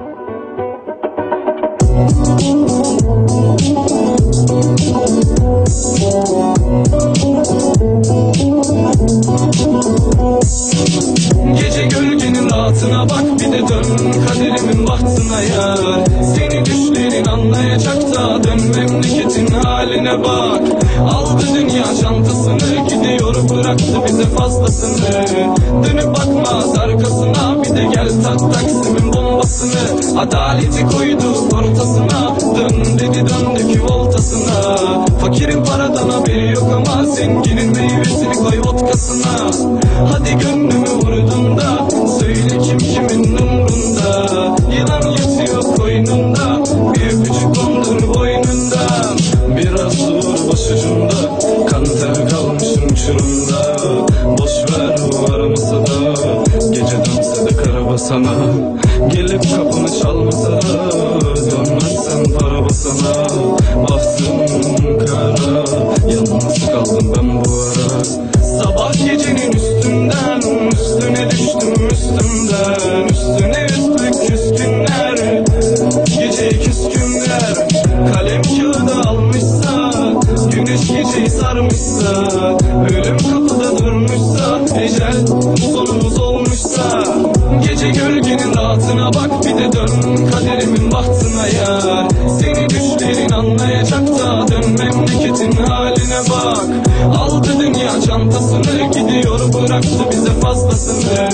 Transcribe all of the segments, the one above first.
Gece gölgenin rahatına bak bir de dön kaderimin bahtına yar. Seni düşlerin anlayacak da dön memleketin haline bak. Aldı dünya çantasını gidiyor bıraktı bize fazlasını. Dönüp bakmaz arkasına bir de gel tat Taksim'in bombasını Adaleti koydu ortasına. Dön dedi döndü voltasına. Fakirin paradan haberi yok ama zenginin meyvesini koy vodkasına. Hadi gönlümü vurdun da söyle kim kimin umrunda. Yılan yatıyor koynunda bir öpücük kondur boynunda. Biraz dur başucumda kan ter kalmışım uçurumda Boş ver var masada gece dönse de karabasana Gelip kapımı çalmasa dönmezsen para basana Bahtım kara yalnız kaldım ben bu ara. Sabah gecenin üstünden üstüne düştüm üstümden. Üstüne üstlük küskünler Gece küskünler. Kalem kağıdı almışsa Güneş geceyi sarmışsa. Ölüm kapıda durmuşsa Ecel sonumuz olmuşsa Gece gölgenin rahatına bak Bir de dön. Kaderimin bahtına yar Seni düşlerin anlayacak da Dön. Memleketin haline bak. Aldı dünya çantasını Gidiyor bıraktı bize fazlasını.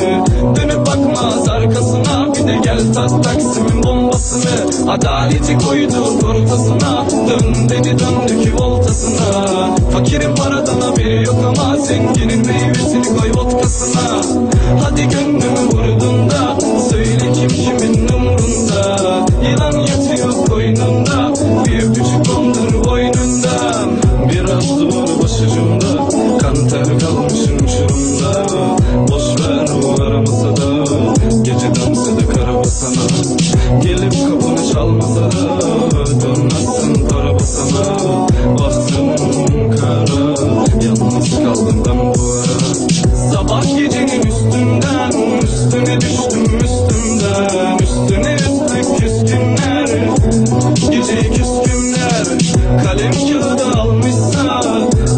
Dönüp bakmaz arkasına. Bir de gel tat Taksim'in bombasını. Adaleti koydu ortasına. Dön dedi döndü ki voltasına. Fakirin paradan haberi yok ama Zenginin meyvesini koy vodkasına. Hadi gönlümü vurdun Boş ver var masada. Gece dönse de karabasana Gelip kapını çalmasa da Dönmezsin para basana. Bahtım kara. Yalnız kaldım ben bu ara. Sabah gecenin üstünden Üstüne düştüm üstümden. Üstüne üstlük küskünler Geceyi küskünler Kalem kağıdı almışsa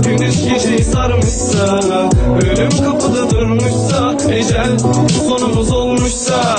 Güneş geceyi sarmışsa. Ölüm kapıda Sonumuzsa ecel Sonumuz olmuşsa.